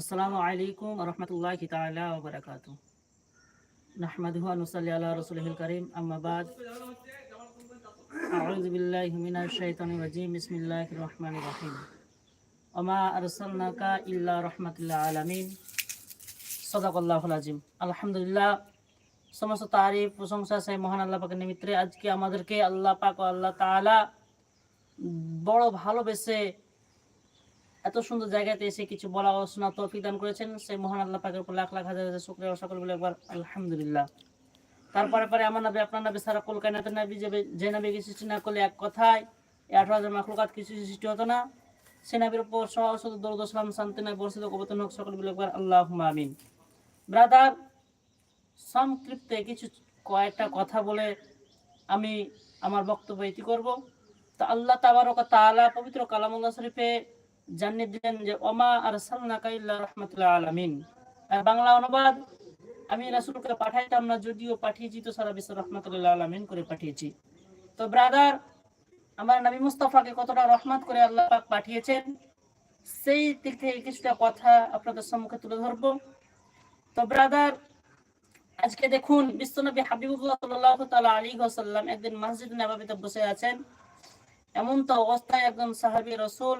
আসসালামু আলাইকুম রহমতুল্লাহ তাআলা ওয়া বারাকাতুহু। নাহমাদুহু নুসাল্লি আলা রাসূলিহিল কারীম, আম্মা বাদ। মিনাশ শাইতানির রাজীম, বিসমিল্লাহির রহমানির রহিম। ওমা আরসালনাকা ইল্লা রাহমাতুল আলামিন। সাদাকাল্লাহুল আযীম। আলহামদুলিল্লাহ, সমস্ত তারিফ, প্রশংসা, সেই মহান আল্লাহ পাকের নিমিত্তে আজকে আমাদেরকে আল্লাহ পাক ও আল্লাহ তাআলা বড় ভালোবেসে এত সুন্দর জায়গাতে এসে কিছু বলা ও শোনা তৌফিক দান করেছেন সেই মহান আল্লাহ পাকের উপর লাখ লাখ হাজার হাজার শুকরিয়া সকল বলে একবার আলহামদুলিল্লাহ। তারপরে পরে আমার নবী আপনার নবী সারা কুল নাবি যে যে নবীকে সৃষ্টি না করলে এক কথায় আঠারো হাজার মাখলুকাত কিছু সৃষ্টি হতো না। সে নবীর উপর ও সালাম, শান্তি নয় বর্ষিত কবতন হোক, সকল বলে একবার আল্লাহ আমিন। ব্রাদার, সংক্ষিপ্তে কিছু কয়েকটা কথা বলে আমি আমার বক্তব্য ইতি করব। তো আল্লাহ তাবারক তাআলা পবিত্র কালামুল্লাহ শরীফে জানিয়ে দিলেন যে, ওমা আর রাহমাতুল্লাহ আলামিন। বাংলা অনুবাদ, আমি রাসূলকে পাঠাইতাম না, যদিও পাঠিয়েছি, তো সারা বিশ্ব রহমাতুল্লাহ আলামিন করে পাঠিয়েছি। তো ব্রাদার, আমার নবী মুস্তফাকে কতটা রহমত করে আল্লাহ পাক পাঠিয়েছেন, সেই দিক থেকে কিছুটা কথা আপনাদের সম্মুখে তুলে ধরবো। তো ব্রাদার, আজকে দেখুন বিশ্বনবী হাবিবুল্লাহ সাল্লাল্লাহু তাআলা আলাইহি ওয়াসাল্লাম একদিন মসজিদ নববীতে বসে আছেন। এমন তো অবস্থায় একজন সাহাবী রাসূল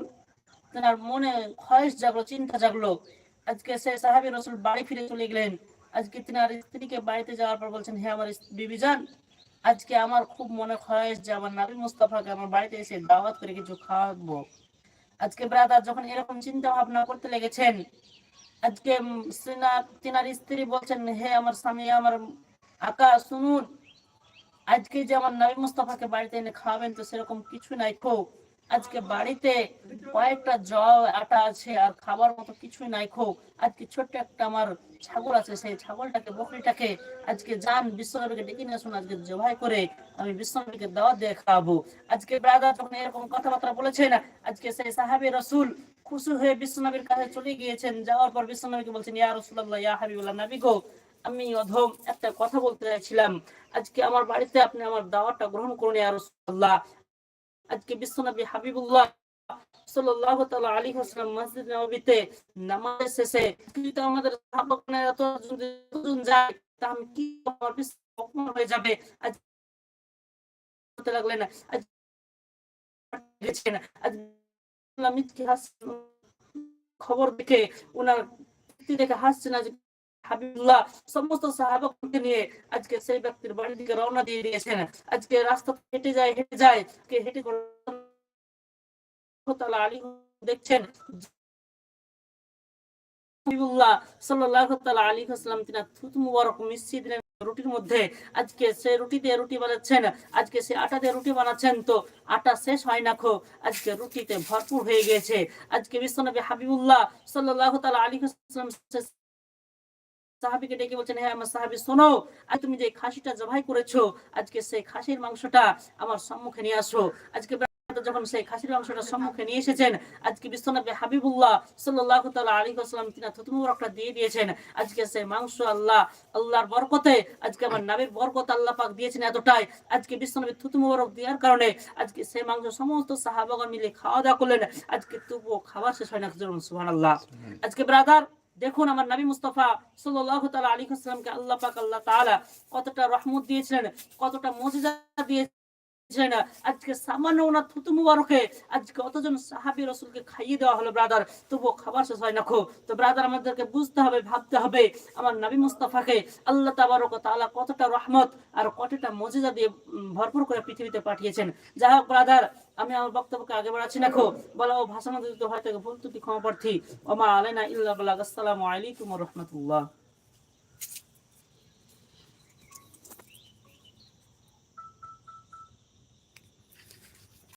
তেনার মনে খয়েস জাগলো, চিন্তা জাগলো। আজকে সে সাহাবী রাসূল বাড়ি ফিরে চলে গেলেন। আজকে তিনার স্ত্রীকে বাড়িতে যাওয়ার পর বলছেন, হে আমার বিবিজান আজকে আমার খুব মনে খয়েস যে আমার নবী মুস্তাফাকে আমার বাড়িতে এসে দাওয়াত করে কিছু খাওয়াবো। আজকে ব্রাদার যখন এরকম চিন্তা ভাবনা করতে লেগেছেন, আজকে তিনার স্ত্রী বলছেন, হে আমার স্বামী, আমার আকা, শুনুন, আজকে যে আমার নবী মুস্তাফাকে বাড়িতে এনে খাওয়াবেন তো সেরকম কিছু নাই খো আজকে বাড়িতে কয়েকটা জল, আটা আছে আর খাবার মতো কিছুই নাই খো আজকে ছোট্ট একটা আমার ছাগল আছে, সেই ছাগলটাকে, বকরিটাকে আজকে যান বিশ্বনবীকে ডেকে নিয়ে আসুন, আজকে জবাই করে আমি বিশ্বনবীকে দাওয়াত দিয়ে খাওয়াবো। আজকে ব্রাদার যখন এরকম কথাবার্তা বলেছেন, আজকে সেই সাহাবি রসুল খুশি হয়ে বিশ্বনবীর কাছে চলে গিয়েছেন। যাওয়ার পর বিশ্বনবীকে বলছেন, ইয়া রসুল্লাহ ইয়া হাবিবুল্লাহ নবী গো, আমি অধম একটা কথা বলতে চাইছিলাম। আজকে আমার বাড়িতে আপনি আমার দাওয়াতটা গ্রহণ করুন, ইয়া রসুল্লাহ আজকে বিশ্বনবী হাবিবুল্লাহ সাল্লাল্লাহু মসজিদ নববীতে নামাজ শেষে, কিন্তু আমাদের এত যায় তা আমি কি অপমান হয়ে যাবে? আজ আজ আজ খবর দেখে ওনার দেখে হাসছেন, আজ হাবিবুল্লাহ, সমস্ত সাহাবাকে নিয়ে আজকে সেই ব্যক্তির বাড়ির দিকে রওনা দিয়ে দিয়েছেন। আজকে রাস্তা হেঁটে যায় হেঁটে যায়, কে হেঁটে আলী দেখছেন। হাবিবুল্লাহ সাল্লাল্লাহু তিনি থুত মুবারক দিলেন রুটির মধ্যে। আজকে সে রুটি দিয়ে রুটি বানাচ্ছেন, আজকে সে আটা দিয়ে রুটি বানাচ্ছেন, তো আটা শেষ হয় না খো, আজকে রুটিতে ভরপুর হয়ে গেছে আজকে বিশ্বনবী হাবিবুল্লাহ সাল্লাল্লাহু তাআলা আলাইহি সাহাবিকে ডেকে বলছেন হ্যাঁ আমার সাহাবি, শোনো, আজ তুমি যে খাসিটা জবাই করেছ, আজকে সেই খাসির মাংসটা আমার সম্মুখে নিয়ে আসো। আজকে যখন সেই খাসির মাংসটা সম্মুখে নিয়ে এসেছেন, আজকে বিশ্বনবী হাবিবুল্লাহ সাল্লাল্লাহু তাআলা আলাইহি ওয়াসাল্লাম তিনি থুতমুবারকটা দিয়ে দিয়েছেন। আজকে সেই মাংস আল্লাহ, আল্লাহর বরকতে, আজকে আমার নবীর বরকত আল্লাহ পাক দিয়েছেন এতটাই। আজকে বিশ্বনবী থুতমুবারক দেওয়ার কারণে আজকে সেই মাংস সমস্ত সাহাবাগণ মিলে খাওয়া দাওয়া করলেন। আজকে তবুও খাবার শেষ হয় না, সুবহানাল্লাহ। আজকে ব্রাদার দেখুন আমার নবী মুস্তফা সাল্লাল্লাহু তাআলা আলাইহি ওয়াসাল্লামকে আল্লাহ পাক, আল্লাহ তাআলা কতটা রহমত দিয়েছিলেন, কতটা মুজিজা দিয়েছিলেন। আজকে সামান্য ওনার থুতু মুবারকে আজকে সাহাবি রসুলকে খাইয়ে দেওয়া হলো ব্রাদার তবুও খাবার শেষ হয় না খো তো ব্রাদার আমাদেরকে বুঝতে হবে, ভাবতে হবে আমার নবী মুস্তাফাকে আল্লাহ তাবারক তাআলা কতটা রহমত আর কতটা মজিজা দিয়ে ভরপুর করে পৃথিবীতে পাঠিয়েছেন। যাই হোক ব্রাদার আমি আমার বক্তব্যকে আগে বাড়াচ্ছি। না খো বলা, ও ভাষা মধ্যে হয়, তাকে ভুল ত্রুটি ক্ষমা প্রার্থী। ওমা আলাইনা ইল্লা আসসালামু আলাইকুম রহমতুল্লাহ।